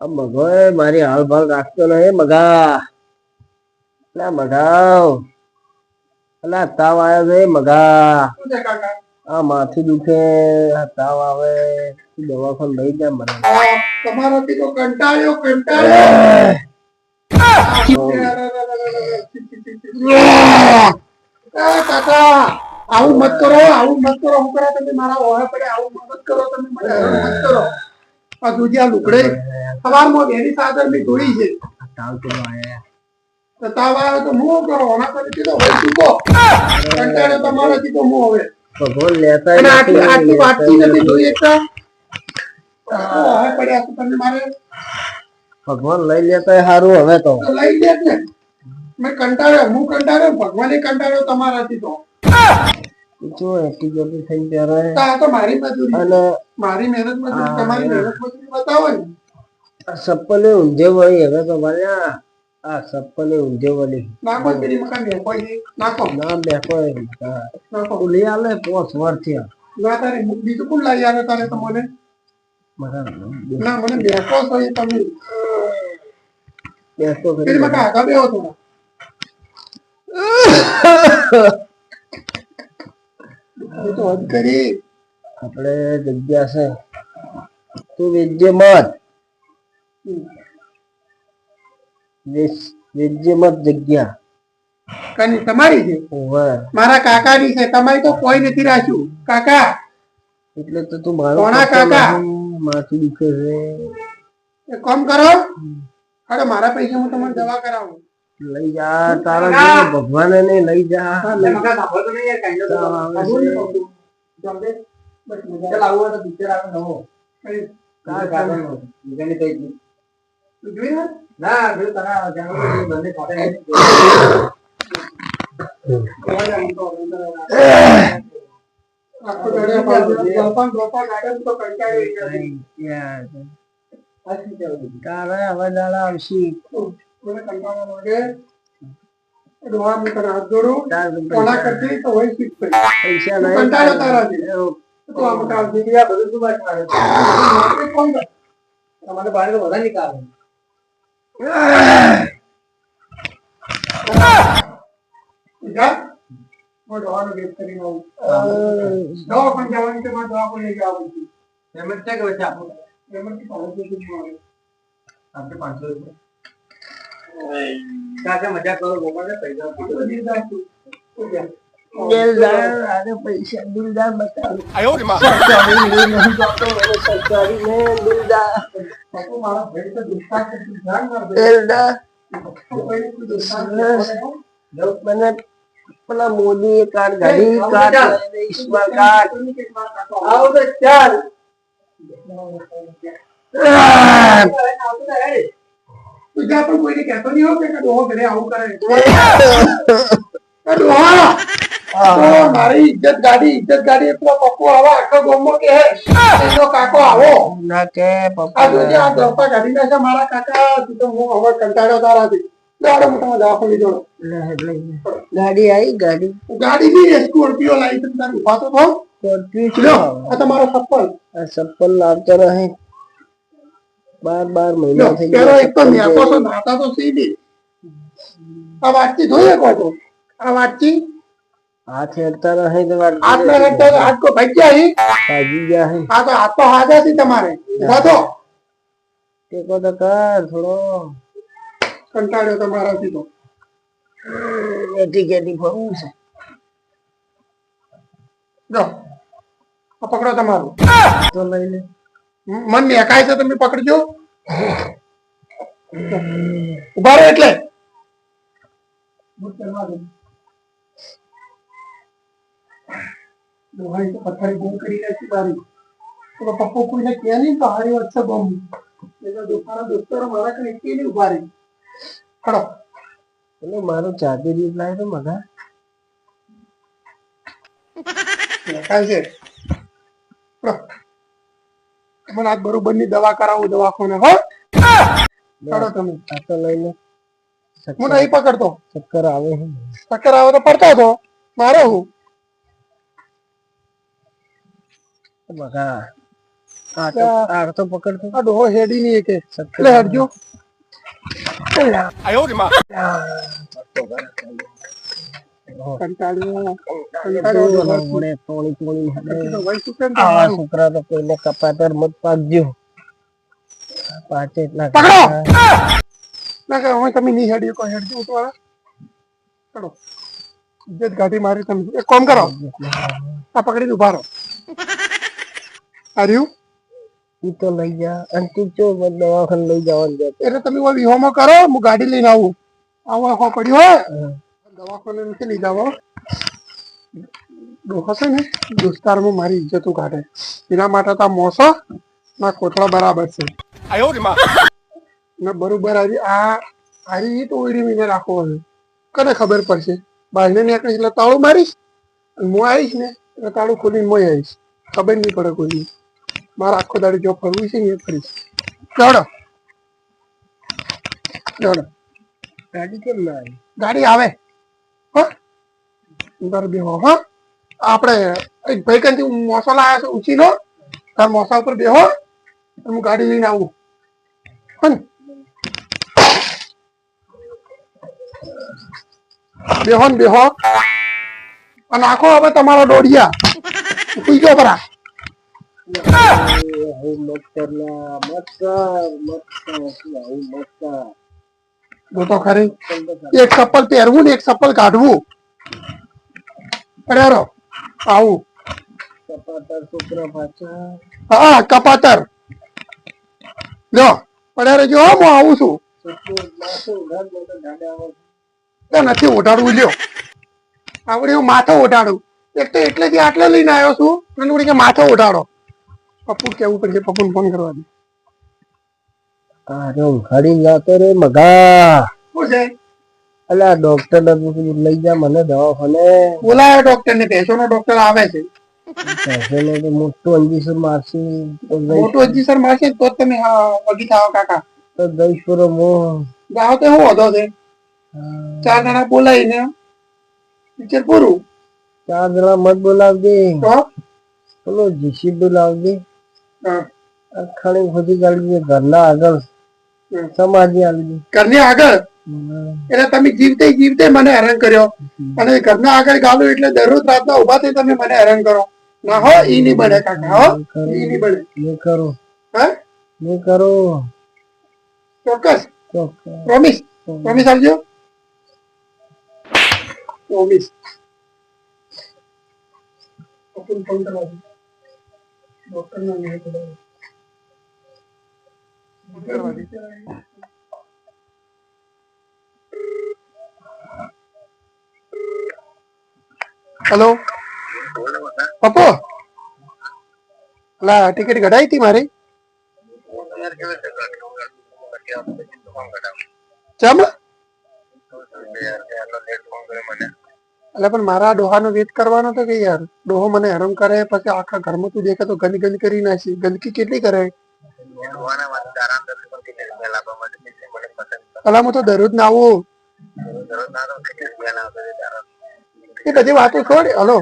આ મગો એ મારી હાલ ભાલ રાખતો નહીં મગા અલા મગાવ અલા તાવ આવ્યો છે મગા શું છે કાકા આ માથું દુખે આ તાવ આવે તું દવાખાને લઈ જા મને આ તમારાથી તો કંટાળ્યો કંટાળ્યો આ કાકા આવું મત કરો આવું મત કરો. હું કરે તમે મારા ઓહે પડે આવું મત કરો તમે મને મત કરો. આ દુધિયા લુકડે સવારમાં બેની સાદરની ધોળી છે. તાવ આવે તો હું કરો? ઓના કરી તો હવે ચૂકો કંટાળ્યો તમારાથી તો હું હવે. ભગવાન લેતા આટલી આટલી વાતચીત નથી જોઈ એક ઓહે પડ્યા તો તમે મારે ભગવાન લઈ લેતા સારું હવે તો. લઈ લે મેં કંટાળ્યો હું કંટાળ્યો ભગવાને કંટાળ્યો તમારાથી તો. જો એટલી જલ્દી થઈ ત્યારે આ તો મારી મજૂરી. અને મારી મહેનત મજૂરી તમારી મહેનત મજૂરી બતાવો ને. આ સપ્પલે ઊંધે વળી હવે તો ભલ્યા આ સપ્પલે ઊંધે વળી. નાખો મકાન ના બેઠો નાખો. લઈ આલે પોસ વાર થયા ના તારે બીજું કોણ લાવી આવે તારે તમને મને? ના મને બેઠો સહી તમે બેસતો પેલી મકાન આગળ બેહો થોડા. એ તો કરી. આપણે જગ્યા છે. તું વેજ્ય મત. વેજ્ય મત જગ્યા. કાની તમારી છે? મારા કાકાની છે. તમારી તો કોઈ નથી રાખ્યું. કાકા! એટલે તો તું મારો કાકા? માથું દુખે છે કામ કરો. અરે મારા પૈસા હું તમને દવા કરાવું. લઈ જા તારા જેવા ભગવાને ને લઈ જા. તારા હવે દાડા આવશે. મને કંટાળો લાગે. ડોહા હું તને હાથ જોડું. તાર કોના કરતી તો હોય શીખ પડી. પૈસા તું નહીં કંટાળો તારાથી. એવું તો આ મોટા દુનિયા બધું શું વાત કરે છે? કોણ તમારે બહાર તો બધા નીકાળે. પાંચસો રૂપિયા મળે. તો દીધા તું. તું જા. દિલદાર આને પૈસા દિલદાર બતાવ સરકારી નહીં નહીં જાતો મને સરકારી ને દિલદાર બાપુ, મારા ભાઈ તો દુષ્કાળ છે, તું ધ્યાન રાખજે. દિલદાર તો કોઈને કોઈ દુષ્કાળ નહીં પડે, હો. મને પેલા મોદી કાર્ડ ગાડી કાર્ડ ઇસ્માલ કાર્ડ આવો તો ચાલ તું જા પણ કોઈને કહેતો નહીં હોય કે ડોહો ઘરે આવું કરે. ડોહા, તો મારી ઇજ્જત ગાડી ઇજ્જત ગાડી એટલો પપ્પો આવા આખો ગોમો કે એનો કાકો આવો. ના કે આ જોજે આ ગપ્પા કાઢી છે મારા કાકા તું તો હું હવે કંટાળ્યો તારાથી દાડો મોટા દવાખાને જોડો ગાડી આવી ગાડી. ગાડી ની સ્કોર્પિયો લાવી તારે ઊભા તો થો. સ્કોર્પિયો આ તમારો સપ્પલ આ સપ્પલ લાવતો રહે. બાર બાર મહિના થઈ ગયા એક તો નેકો છો નાતા તો સીધી. આ વાતચીત ધોઈએ કો તો આ વાતચીત? હાથ હેડતા રહે તો વાત હાથ ના હેડતા તો હાથ કો ભાગ્યા હી? ભાગી ગયા હે. હા તો હાથ તો હાજા હતી તમારે. થો. ટેકો તો કર થોડો. કંટાળ્યો તમારાથી તો. એટી કેટી ફરવું છે. જો આ પકડો તમારું. તો લઈ લે મન મેકાય છે તમે પકડજો. ઊભા રહો એટલે. દોહાઈ તો પથારી બહુ કરી નાખી મારી. તો પપ્પો કોઈને કહે નહીં તો હારી વાત છે બહુ એટલે દુકાના દોસ્તરો મારા કઈ કે નહીં ઊભા રહી. ખડો એટલે મારો ચાર્જર રીત લાવે તો મગા. લખાય છે. ખડો મને આજ બરોબરની દવા કરાવું દવાખાને હો. ચડો તમે. આ તો લઈ લે. હું નહીં પકડતો. ચક્કર આવે છે ચક્કર આવે તો પડતો હતો. મારે હું? બગા. આ તો આ તો પકડતો. આ ડોહો હેડી નહીં કે ચક્કર એટલે હટજો. છોકરા તો કોઈને કપાતર મત પાકજો પાછે એટલા ના કે હવે તમે નહીં હેડી કોઈ હેડજો ઉતવાળા ચડો ઇજ્જત ગાડી મારી તમે. એક કામ કરો. આ પકડીને ઊભા રહો. આર્યું ઈ તો લઈ જા. અને તું ચો દવાખાને લઈ જવાનું એટલે તમે વિહોમાં કરો હું ગાડી લઈને આવું. આવો આખો પડ્યો હોય દવાખાને નથી લીધા હો. ડોહો છે ને? દોસ્તારમાં મારી ઇજ્જતો કાઢે. એના માટે તો મોસા ના કોથળા બરાબર છે. ને બરોબર આજે આ આરી ઓયડી મહિને રાખવો છે કને ખબર પડશે? બહારને નીકળીશ એટલે તાળું મારીશ હું આવીશ ને એટલે તાળું ખોલીને મોય આવીશ. ખબર નહીં પડે કોઈને. મારે આખો દાડી જો ફરવું છે ને એ ફરીશ. ચડો. ચડો. ગાડી કેમ ના આવી? ગાડી આવે. અંદર બેહો હા. આપણે એક ભાઈ કંઈ મોસો આવ્યા છે, ઊંચી નો તાર મોસા ઉપર બેહો. હું ગાડી લઈને આવું. હો ને. બેહો ને, બેહો. અને આખો હવે તમારો દોડિયા. સુઈ ગયો પરા. જો તો ખરી. એક ચપ્પલ પહેરવું ને એક ચપ્પલ કાઢવું. અરે આવું કપાતર પાછા હા કપાતર લ્યો પડ્યા રહેજો હું આવું છું. નથી ઉઠાડવું લ્યો. આવડે હું માથો ઓઢાડું. એક તો એટલે એટલેથી આટલે લઈને આવ્યો છું અને કે માથો ઉઠાડો પપ્પુ કેવું પડશે પપ્પુને ફોન કરવા દે. અરે ઉઘાડી જાતો રે મગા. શું છે? અલા ડોક્ટર લઈ જા મને દવાખાને. બોલાયો ડોક્ટર ને પેશો નો ડોક્ટર આવે છે. પૈસે ને તો મોટું અંજીસર મારસી મોટું હજી મારશે તો તમે વગી થાવ કાકા. તો દઈશ મો. જાઓ તો શું વધો છે. ચાર જણા બોલાવીને પૂરું. ચાર જણા મત બોલાવજે. પેલો જીસી બોલાવજે ખાલી ખોટી ગાડી ઘરના આગળ. હમ. ની આવી ઘરની આગળ? એટલે તમે જીવતે જીવતે મને હેરાન કર્યો. અને ઘરના આગળ ગાલો એટલે દરરોજ રાતના ઊભા થઈ તમે મને હેરાન કરો. ના હો ઈ નહીં બને કાકા હો. ઈ નહીં બને. નહીં કરો. હા? નહીં કરો. ચોક્કસ. પ્રોમિસ પ્રોમિસ આપજો. પ્રોમિસ ફોન કરવા. દો. ડોક્ટરનો નહીં કરવા. હેલો પપ્પો? લા ટિકિટ કઢાઈ હતી મારી? ચમ? એટલે પણ મારા ડોહાનો વેટ કરવાનો તો કે યાર? ડોહો મને હેરાન કરે, પછી આખા ઘરમાં તું દેખે તો ગંદ ગંદ કરી નાખી. ગંદકી કેટલી કરે? અલા, હું તો દરરોજ ના આવું. એ બધી વાતો છોડ, હલો.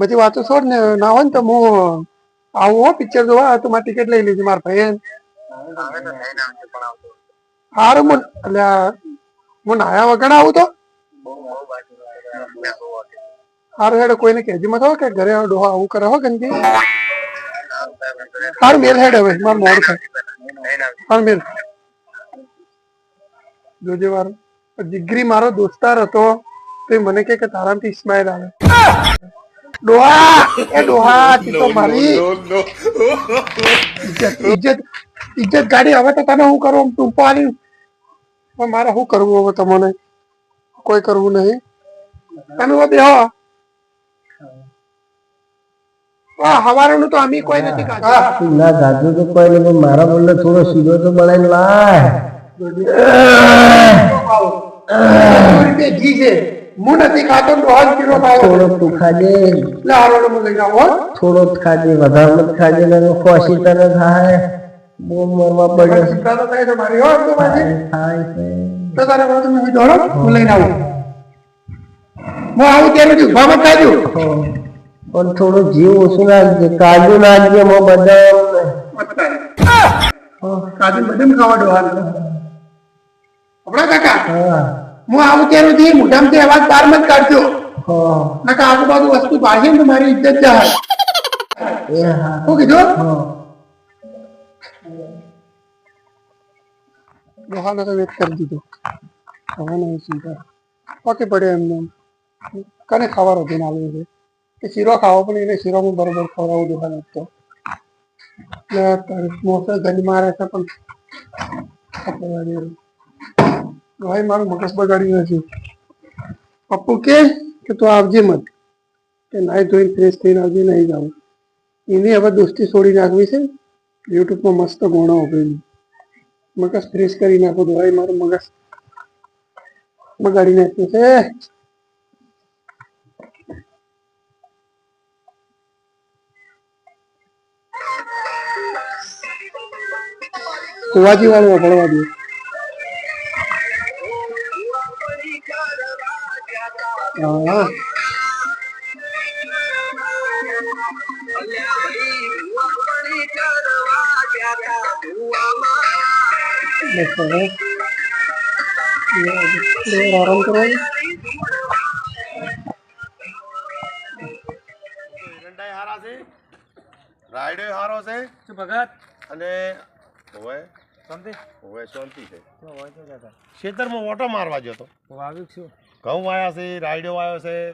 બધી વાતો છોડ ને ના હોય ને તો હું આવું હો પિક્ચર જોવા. તો મારી ટિકિટ લઈ લીધી, મારા ભાઈ હારું હું એટલે હું નાયા વગર આવું તો? હારું, હેડ, કોઈને કહેજી મત હો કે ઘરે ડોહા આવું કરે હો ગંદકી. હારું, મેલ હેડ હવે, મારું મોડ થાય હારું, મેલ. જોજે મારો જીગરી મારો દોસ્તાર હતો. તો એ મને કે તારાથી સ્માઈલ આવે ડોહા એ ડોહા તી તો મારી ઇજ્જત ઇજ્જત ગાડી હવે તો તને હું કરું ટૂંપો આલી મારે શું કરવું હવે તમને કોઈ કરવું નહીં તમે હવે બેહો હવારનું તો અમે કોઈ નથી કાઢતા ના ગાજુ તો કોઈ નહીં મારા બોલને થોડો સીધો તો બનાવીને લાય બે છે હું નથી ખાતો દોઢ કિલો ખાવો થોડો તું ખાજે. હારો હું લઈ જાઉં થોડો જ ખાજે વધારે મત ખાજે ને ખોશી તને થાય. બહુ મરવા પડ્યો ચિંતા તો થાય છે મારી હો તો મારી. થાય છે. તો તારે મને તમે દોડો હું લઈને આવું. હું આવું ત્યારે જ ઊભા મત થાજો. પણ થોડું જીવ ઓછું નાખજે કાજુ નાખજે મો બદામ કાજુ બદામ ખાવા ડોહાને આપણા કાકા? હા. હું આવું ત્યારે થી મોઢામાંથી અવાજ બહાર મત કાઢજો હા નકા આજુબાજુ વસ્તુ પાછી ને તો મારી ઇજ્જત જાય એ હા શું કીધું હા ડોહાને તો વેટ કરી દીધો હવે નહીં ચિંતા ઓકે પડે એમને એમ. કને ખાવાનો ધીન આલવું છે કે શીરો ખાવો પણ એને શીરો હું બરોબર ખવડાવું દોહાને તો એટલે તારે મોસે ગંજ મારે છે પણ આપણે વાળી રહ્યું. ભાઈ, મારું મગજ બગાડી નથી પપ્પુ કે કે તું આવજે મત. કે નાઈ ધોઈને ફ્રેશ થઈને આવજે, નહીં જાઉં. એની હવે દોસ્તી છોડી નાખવી છે. યુટ્યુબમાં મસ્ત ગોણો ઉભેલી મગજ ફ્રેશ કરી નાખો ભાઈ, મારું મગજ બગાડી નાખ્યું છે. કુવાજી વાળું વગાડવા દે. હા બસ હવે થોડો આરામ એરંડાય હારા છે. રાયડો હારો છે. ભગત? અને હવે. શાંતિ. હવે શાંતિ છે. હોય ખેતરમાં ઓટો મારવા જતો હું આવ્યું છું. ઘઉં વાયા છે રાયડો વાયો છે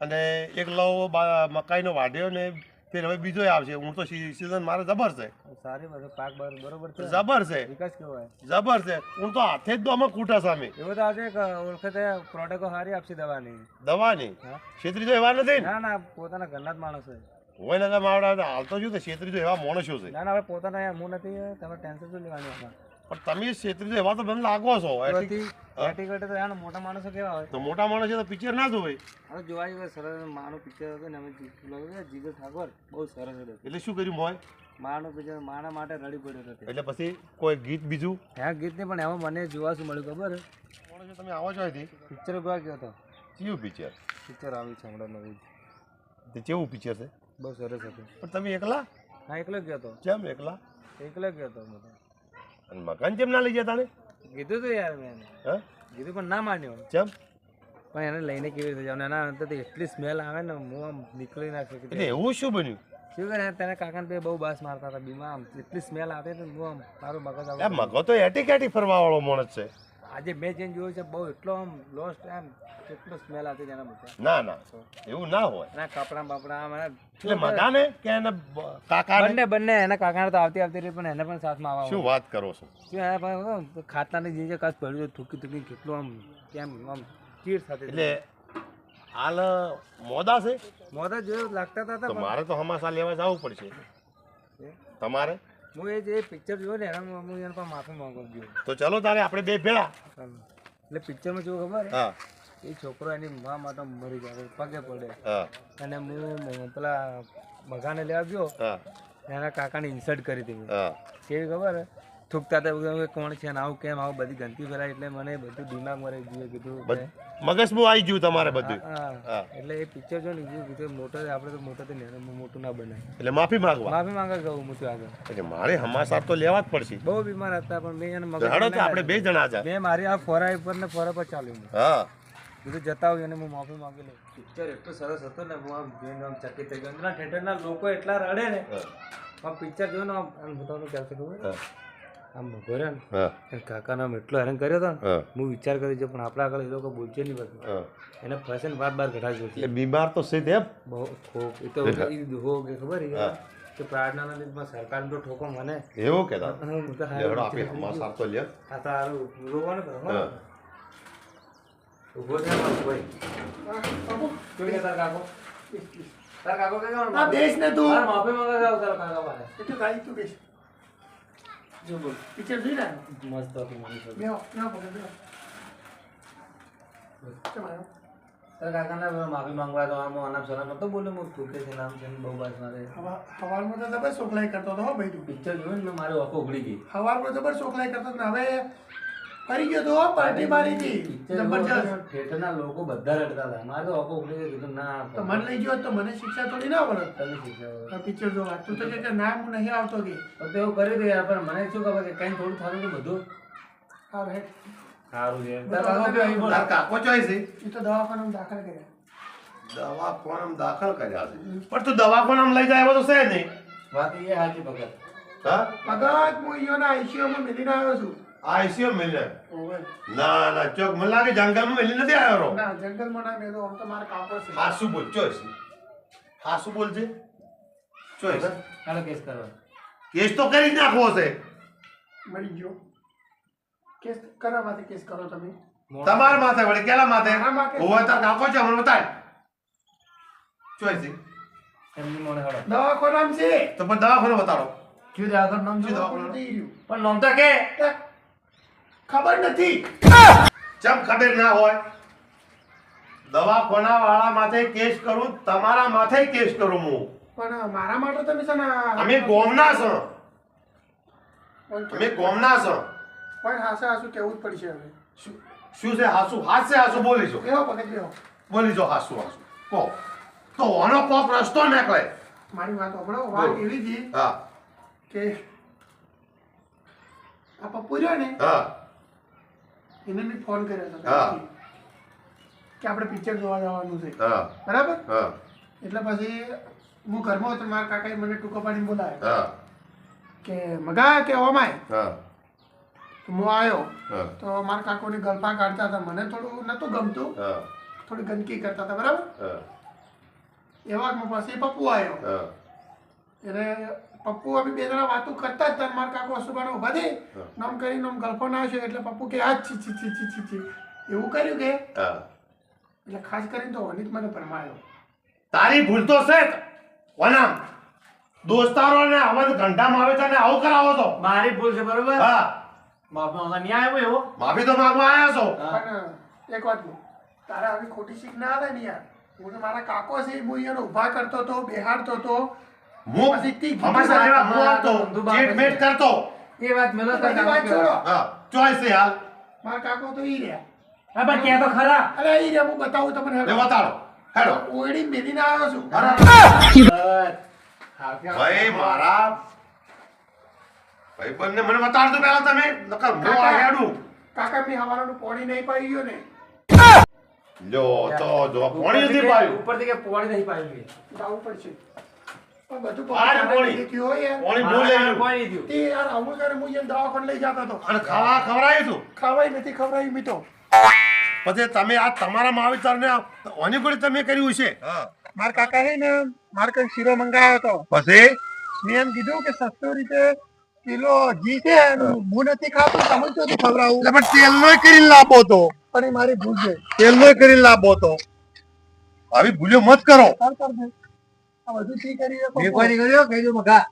અને એક લવ મકાઈનો વાઢ્યો ને ફેર હવે બીજો આવશે. હું તો સિઝન મારે જબર છે. સારી પાક બર- બરોબર છે. જબર છે. વિકાસ કેવો જબર છે. હું તો હાથે જ દો અમે કૂટા સામે. એવું તો આજે એક ઓળખે પ્રોડક્ટો સારી આપશે દવાની. દવાની? છેતરી તો એવા નથી ના? ના પોતાના ઘરના જ માણસ છે. હોય ને માવડા હાલ તો શું છે? છેતરી તો એવા માણસો છે. ના ના હવે પોતાના હું નથી તમે ટેન્શન શું લેવાનું? પણ તમે છેતરી એવા તો મને લાગો છો એટીકેટ તો યાર મોટા માણસો કેવા હોય? તો મોટા માણસ છે તો પિક્ચર ના જોવે. હવે જોવા જઈએ સરસ માનું પિક્ચર હતું ને અમે જીગર જીગર ઠાકોર. બહુ સરસ હતું. એટલે શું કર્યું મોય? માનું પિક્ચર માના માટે રડી પડ્યો હતો એટલે પછી કોઈ ગીત બીજું? હા ગીત નહીં પણ એમાં મને જોવા શું મળ્યું ખબર? માણસો તમે આવો છો અહીંથી. પિક્ચર ગયો ગયો હતો. કયું પિક્ચર પિક્ચર આવી છે હમણાં નવું તે કેવું પિક્ચર છે? બહુ સરસ હતું. પણ તમે એકલા? હા એકલો ગયો હતો. કેમ એકલા? એકલો ગયો હતો તો. અને મકાન કેમ ના લઈ જતા ને? કીધું તો યાર મેં. હા? કીધું પણ ના માન્યો. ચમ? પણ એને લઈને કેવી રીતે જાવ એના અંતર તો એટલી સ્મેલ આવે ને હું આમ નીકળી ના શકું. એટલે એવું શું બન્યું? શું કરે? તેના કાકાને બે બહુ બાસ મારતા હતા બીમા આમ. એટલી સ્મેલ આવે ને હું આમ મારું મગજ આવે મગજ મગો તો એટી કેટી ફરવા વાળો માણસ છે. આજે મેં જેમ જોયું છે બહુ એટલો આમ લોસ્ટ એમ કેટલો સ્મેલ આવતી તેના બધા ના ના. એવું ના હોય. ના કપડા બપડા મને એટલે મકાને કે એને કાકા બંને બંને એના કાકાને તો આવતી આવતી રહી પણ એને પણ સાથમાં આવવા શું વાત કરો છો? શું પણ ખાટલાની જે કાચ પડ્યું થૂકી થૂકી કેટલું આમ કેમ આમ ચીર થતી એટલે હાલ મોદા છે? મોદા જોયું લાગતા હતા મારે તો હમાસા લેવા જવું પડશે. તમારે? હું એ જે પિક્ચર જોયું ને એના હું એના પણ માફી માંગુ છું. તો ચલો તારે આપણે બે ભેળા. એટલે પિક્ચરમાં જોવું ખબર હા? એ છોકરો એની મા માટે મરી જાય પગે પડે. અને હું પેલા મગાને લેવા ગયો. એના કાકાને ઇન્સર્ટ કરી દીધું. કેવી ખબર? થૂકતા હતા કોણ છે ને આવું કેમ આવું બધી ગંદકી ફેલાય એટલે મને બધું દિમાગ મરે ગયું કીધું મગજમાં આવી ગયું તમારે બધું. હા. હા. એટલે એ પિક્ચર જો ને કીધું મોટો આપણે તો મોટો તો મોટું ના બનાય. એટલે માફી માંગવા. માફી માંગવા ગયું મોટું આગળ. એટલે મારે હમાસા તો લેવા જ પડશે. બહુ બીમાર હતા પણ મેં એને મગજ હડો આપણે બે જણા જા. મેં મારી આ ફોરા ઉપર ને ફોરા પર ચાલ્યું હા. બધું જતા હોય અને હું માફી માંગી લઉં. પિક્ચર એટલું સરસ હતું ને હું આમ આમ ચકિત થઈ ગયો. થિયેટરના લોકો એટલા રડે ને. હા, પિક્ચર જોયું ને આમ હું તમને કહેતો ખબર? હા, આમ ભગો રહ્યો ને હા, એને આમ એટલો હેરાન કર્યો હતો ને હું. વિચાર કરી છે પણ આપણા આગળ એ લોકો બોલશે નહીં બધું એને ફસે ને બાર એટલે બીમાર તો છે તેમ બહુ ઠોક એ તો એ કે ખબર કે પ્રાર્થનાના લીધમાં સરકારને તો ઠોકો મને. એવું કેતા હું તો લે હેડો આપણે હમાસા તો લે આ તો હારું રોવાનું કરો હા. ઊભો થયા ભાઈ. શું કે તાર કાકો? તાર કાકો કે? ને તું. માફી માંગવા જાવ તારા કાકા પાસે. એટલું ગાડી તું બેસ. જો બોલ. પિક્ચર જોઈ મસ્ત હતું બેહો પકડ બેહો. કેમ આવ્યો? તારા કાકાને માફી માંગવા તો આમ અનામ સનામ તો બોલે હું છે નામ છે બહુ બાસ મારે. હવા- હવારમાં તો જબર શોખલાઈ કરતો હતો હો ભાઈ તું. પિક્ચર જોયું ને મારી આંખો ઉગડી ગઈ. હવારમાં જબર શોખલાઈ કરતો ને હવે કરી ગયો તો પાર્ટી મારી હતી જબરજસ્ત થિયેટરના લોકો બધા રડતા હતા. મારે તો ઓકો ગઈ કીધું ના તો મને લઈ ગયો તો મને શિક્ષા થોડી ના પડે તમે શીખ્યા પિક્ચર જોવા. તું તો કે કે ના હું નહીં આવતો કે. તો એવું કર્યું હતું યાર પણ મને શું ખબર કે કઈ થોડું થયું હતું બધું? હા હેડ. સારું છે. કાકો છે. એ તો દવાખાનામાં દાખલ કર્યા. દવાખાનામાં દાખલ કર્યા છે. પણ તું દવાખાનામાં લઈ જાય એવો તો છે નહીં. વાત એ હાજી ભગત. હા? ભગત હું અહીંયાના ICU માં મેલીને આવ્યો છું. આઈસીયુ મિલે. ના ના ચોક મને લાગે જંગલમાં મેલી નથી આવ્યો રો. ના જંગલમાં ના મેલો આમ તો મારે કાપો છે. હાસુ બોલ ચોઈસ હાસુ બોલજે ચોઈસ હાલો કેસ કરવા કેસ તો કરી જ નાખવો છે. મળી ગયો. કેસ કરા માટે કેસ કરો તમે? તમારા માથે વળી કેલા માથે. હોવા તાર કાકો છે મને બતાય. ચોઈસ એમની મોને હળો દવાખાનામાં છે. તો પણ દવાખાને બતાડો. શું દવાખાનું નામ છે દવાખાનું? પણ નામ તો કે. ખબર નથી. ચમ ખબર ના હોય દવાખાના વાળા માથે કેસ કરું તમારા માથે કેસ કરું હું. પણ મારા માટે તમે છે ને અમે ગોમના છો. અમે ગોમના છો. પણ હાસે હાસુ કેવું જ પડશે હવે. શું- છે હાસુ? હાસે હાસુ? બોલી હાસુ બોલીશું બેહો. પગત બોલી બોલીજો હાસુ હાસુ. કહો. તો ઓનો કોક રસ્તો નીકળે. મારી વાત હમણાં વાત એવી હતી હા. કે આ પપ્પુ રહ્યો ને હા. એને મેં ફોન કર્યો હતો કે આપણે પિક્ચર જોવા જવાનું છે. બરાબર? એટલે પછી હું ઘરમાં હતો મારા કાકાએ મને ટૂંકો પાડીને બોલાવ્યો. હા. કે મગા કે ઓમાય? હા. તો હું આવ્યો તો મારા કાકોની ગલ્પા કાઢતા હતા. મને થોડું નહોતું ગમતું. થોડી ગંદકી કરતા હતા બરાબર? એવા પછી પપ્પુ આવ્યો હા. એટલે પપ્પુ અમે બે જણા વાતો કરતા જ મારા કાકો અશુભાને ઊભા દે નમ નામ કરીને આમ ગલ્ફો ના છે એટલે પપ્પુ કે આ છી છી છી છી છી એવું કર્યું કે? એટલે ખાસ કરીને તો અનિત મને ભરમાયો. તારી ભૂલ તો છે જ. વનામ દોસ્તારો ને અવધ ઘંટામાં આવે છે ને આવું કરાવો તો મારી ભૂલ છે બરોબર? હા. માફી માંગવા નહીં આવ્યો એવો? માફી તો માંગવા આવ્યા છો. હા. પણ એક વાત તારા તારે આવી ખોટી શીખ ના આવે ને યાર? હું તો મારા કાકો છે હું એને ઊભા કરતો હતો બેહાડતો હતો. હું હંમેશા જેવા હું આવતો ધંધુ બાપ ચેટ મેટ કરતો. એ વાત મેલો તો વાત છોડો. હા ચોઈસ છે હાલ. મારા કાકો તો ઈ રહ્યા. હા પણ કે તો ખરા. અરે ઈ રહ્યા હું બતાવું તમને. લે. બતાડો હેડો. ઓડી મેલીને આવ્યો છું. ભાઈ મારા ભાઈ બંને મને બતાડજો પહેલા તમે. નકર હું આ હેડું કાકા મેં હવારાનું પાણી નહીં પાઈ ગયો ને. જો તો જો પાણી નથી પાયું. ઉપરથી કે પોણી નહીં પાયું લાવવું પડશે. બધું પાણી હોય યાર. કોણી બોલે મારા કોઈ નહીં થયું તે યાર આવું કરે હું એમ દવાખાને લઈ જતો હતો. અને ખાવા ખવડાયું તું? ખાવાય નથી ખવડાવી મેં પછી તમે આ તમારા માવિતર ઓની કોડી તમે કર્યું છે હા. કાકા છે ને મારે કઈ શીરો મંગાવ્યો હતો. પછી? મેં એમ કીધું કે સસ્તો રીતે કિલો ઘી છે હું નથી ખાતો તમે ખવડાવું? એટલે તેલ તેલનો કરીને લાભો તો. પણ મારી ભૂલ છે. તેલનો કરીને લાભો તો. આવી ભૂલ્યો મત કરો. કર કર દે. આ બધું ઠીક કરી દે મેં પપ્પુ. કોઈ નહીં કર્યો કહી દો મગા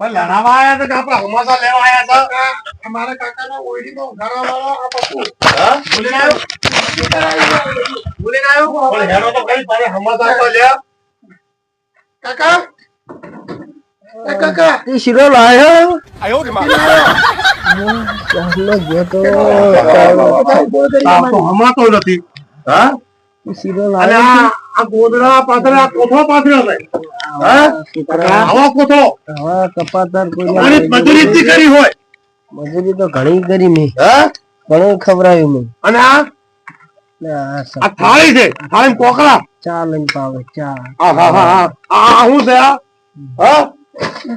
પણ લડાવા આયા તો કે આપણે હમાસા લેવા આયા કાકા, અમારા કાકાના આ પપ્પુ. આવ્યો? આવ્યો. પણ તો કઈ હમાસા તો લે. કાકા? એ કાકા. એ શીરો લાયો? આયો રે માં નથી. હા? શીરો લાયો? આ ગોદડા આ પાથર્યો છે આવો કોઠો કપાતર કોઈ મજૂરી કરી હોય મજૂરી તો ઘણી કરી મેં ઘણું ખવડાવ્યું મેં અને આ? આ થાળી છે. થાળી કોકરા. ચા લઈને પાવે ચા હા હા હા હા. આ શું છે આ? હા?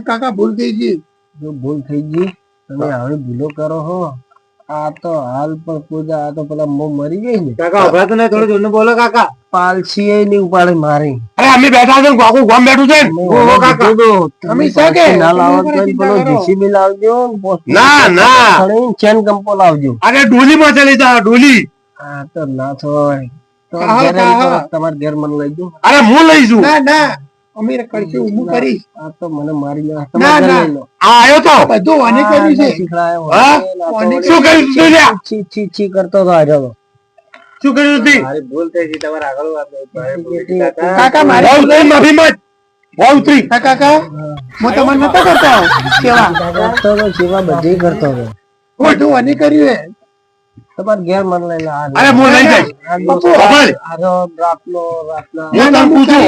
કાકા ભૂલ થઈ ગઈ. ભૂલ થઈ ગઈ. તમે હવે ભૂલો કરો હો. આ તો હાલ પણ પૂજા આ તો પેલા મો મરી ગઈ ને. કાકા અભરા તો થોડું જોરનું બોલો કાકા. પાલસી એ ની ઉપાડે મારી. અરે અમે બેઠા છે ને ગોમ બેઠું છે ઓહો કાકા. અમે સાકે ના લાવો તમે પેલો કરો. JCB લાવજો ના ના ખણીને ચેન કંપો લાવજો અરે ડોલી માં ચલી જા ડોલી. આ તો ના થાય. તો ઘરે હા. તમારે ઘેર મને લઈ જો અરે હું લઈશું ના ના. અમે કરશું હું કરીશ. આ તો મને મારી ના ના, તમારે ઘરે ના. લઈ લો આ આવ્યો તો બધું વાને કર્યું છે. હા? હોય. તો શું કર્યું? તું લ્યા? છી છી છી કરતો તો હાર્યો તો. શું કર્યું તું? મારી ભૂલ થઈ ગઈ તમારે આગળ વાત કાકા મારી ભૂલ થઈ. માફી મત ઉતરી કાકા હું તમને નતો કરતો. સેવા. કરતો તો સેવા બધી કરતો હતો. બધું વાને કર્યું હે તમારે ઘેર મન લઈ લે અરે હું લઈ જઈશ. રાતનો રાતના. હું તને પૂછું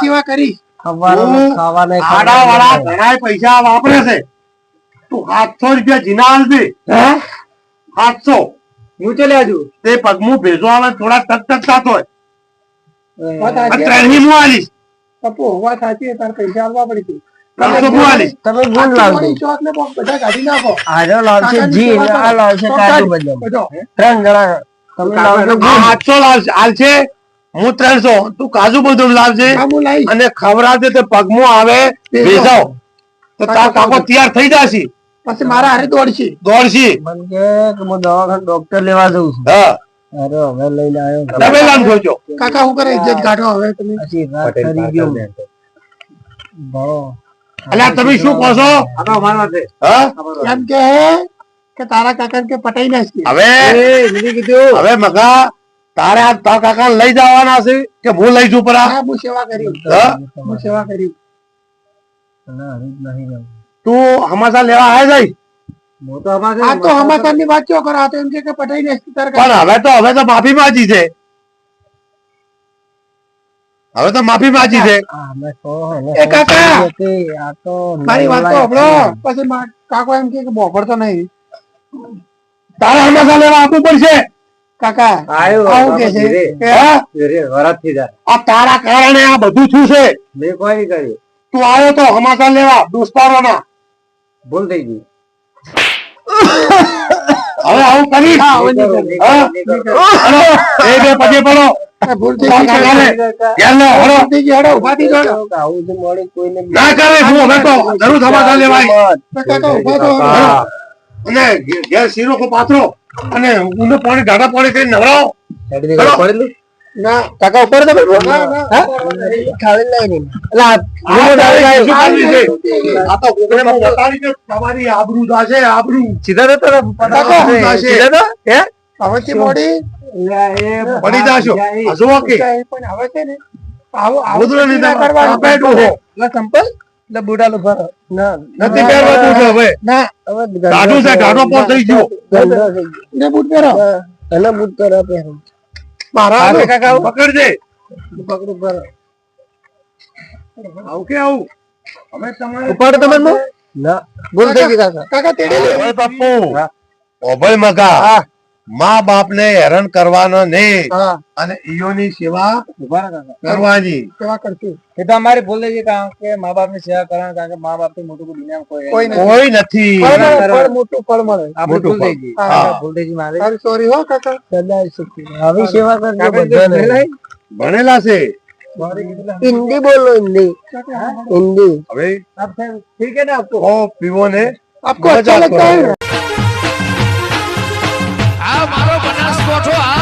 સેવા કરી. ઘણાય પૈસા વાપરે છે. તું સાતસો રૂપિયા જીના આલજે સાતસો. હું ચલે આજુ તે પગમું ભેજો આવે થોડા ટક ટક થતો હોય. ત્રણની હું આલીશ. પપ્પુ વાત સાચી તારે પૈસા આપવા પડી ત્રણસો તમે ગુણ લાવજો. બધા કાઢી નાખો. આરો લાવશે જી આ લાવશે કાજુ બધો. ત્રણ જણા તમે લાવજો આ લાવશે હાલશે? હું ત્રણસો તું કાજુ બધું લાવજે. અને ખવડાવજે તે પગમું આવે ભેજાવ તો તાર કાકો તૈયાર થઈ જશે. પછી મારા હારે દોડશી. દોડશી. મન કે હું દવાખાને ડોક્ટર લેવા જઉં છું. હા. અરે હવે લઈને આવ્યો તમે લામ જોજો કાકા હું કરે? ઇજ્જત કાઢો હવે તમે. પછી રાત કરી ગયો. ભણો અલ્યા તમે શું કહો છો? હા? એમ કે કે તારા કાકા કે પટાઈ નાખશે હવે? હવે મગા તારે આ તાર કાકા લઈ જવાના છે કે હું લઈ જઉં પરા? હું સેવા કર્યું હું? સેવા કરી. ના, હરીફ નહીં જવું. તું હમાસા લેવા આવે જાય? આ તો ની વાત કયો કરો? તો એમ કે કે પટાઈ નાખશે તારા પણ હવે તો હવે તો માફી માંગી છે. હવે તો માફી માંગી છે. એ કાકા! કે આ તો મારી વાત તો નવલાય પછી કાકો એમ કે કે બોફડતો નહીં. તારે હમાસા લેવા આપવું પડશે. કાકા આયો આવું કે છે? કે હા? વરાતથી જાય. આ તારા કારણે આ બધું થયું છે. મેં કોઈ કર્યું. તું આવ્યો તો સમાચાર લેવા દોસ્તારોના ભૂલ થઈ ગઈ. હવે આવું કરે. એ બે પછી પડો. ના કરે હું હવે તો જરૂર હમાસા લેવાય. અને ઘે- શીરો કો પાથરો અને ઊંડું પાણી ડાડા પાણી કરીને નવરાવો. ના કાકા ઉપર તો બેઠો. ના, ના. હા? ખાવી લઈ નહીં. આ તો કોકરેમાં બતાવી કે તમારી આબરૂ દાશે આબરૂ. સીધા તો કાકા, સીધા તો? હે? પાવતી મોડી પડી જાશો. આ ઓકે પણ હવે છે ને આવો આવો તો નહીં. કરવાનું. આપે ડોહો. એટલે સંપલ લો ભરો ના નથી પહેરવા બૂટ હવે. ના હવે ટાઢું છે, ટાઢો પર થઈ ગયો. ને બૂટ પહેરો. હા, એને બૂટ પહેરા પહેરો. મારા આપે કાકા આવું? પકડજે. પકડું ભરો આવું કે આવું? અમે તમારે ઉપાડ તમે ના. ભૂલ થઈ ગઈ કાકા. કાકા તેડી લે. ઓય બાપુ. ઓભળ મગા. મા બાપ ને હેરાન કરવાનો નહીં હા અને ઈયોની સેવા ઉભા રહો કાકા. કરવાની સેવા કરશું એ તો અમારી ભૂલ થઈ ગઈ કારણ કે મા બાપ ની સેવા કરવાની કારણ કે મા બાપ થી મોટું કોઈ દુનિયામાં કોઈ કોઈ નથી. કોઈ નથી ફળ મળે, ફળ મોટું ફળ મળે આપણી ભૂલ થઈ ગઈ હા. કાકા, ભૂલ થઈ ગઈ મારી સારી સોરી હો કાકા સદાય સુખી આવી સેવા કરજો આપણે બધાને ભણેલા છે હિન્દી બોલો હિન્દી હિન્દી હવે ઠીક है ना आपको ઓ પીવો ને આપકો અચ્છા લગતા હૈ આ મારો બનાસકોઠો આ